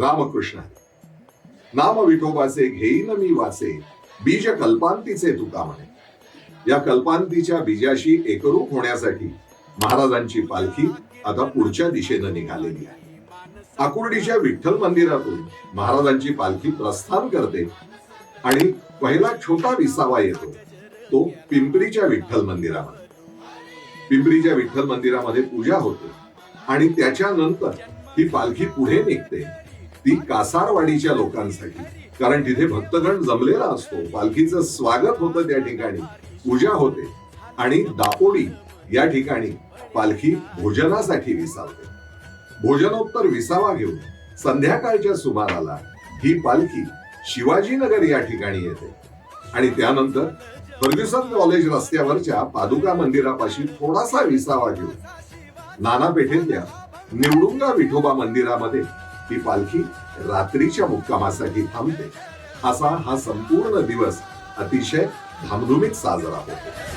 रामकृष्ण. नाम विठोबाचे घेईन मी वाचे बीज कल्पांतीचे तुका म्हणे. या कल्पांतीच्या बीजाशी एकरूप होण्यासाठी महाराजांची पालखी आता पुढच्या दिशेनं निघालेली आहे. आकुर्डीच्या विठ्ठल मंदिरातून महाराजांची पालखी प्रस्थान करते आणि पहिला छोटा विसावा येतो तो पिंपरीच्या विठ्ठल मंदिरामध्ये. पिंपरीच्या विठ्ठल मंदिरामध्ये पूजा होते आणि त्याच्यानंतर ही पालखी पुढे निघते. ती कासारवाडीच्या लोकांसाठी. कारण तिथे भक्तगण जमलेला असतो. पालखीचं स्वागत होतं त्या ठिकाणी. पूजा होते. आणि दापोडी या ठिकाणी पालखी भोजनासाठी विसावते. भोजनोत्तर विसावा घेऊन संध्याकाळच्या सुमाराला ही पालखी शिवाजीनगर या ठिकाणी येते. आणि त्यानंतर फर्ग्युसन कॉलेज रस्त्यावरच्या पादुका मंदिरापाशी थोडासा विसावा घेऊन नाना पेठेतल्या निवडुंगा विठोबा मंदिरामध्ये ही पालखी रात्रीच्या मुक्कामासाठी थांबते. असा हा संपूर्ण दिवस अतिशय धामधुमीत साजरा होतो.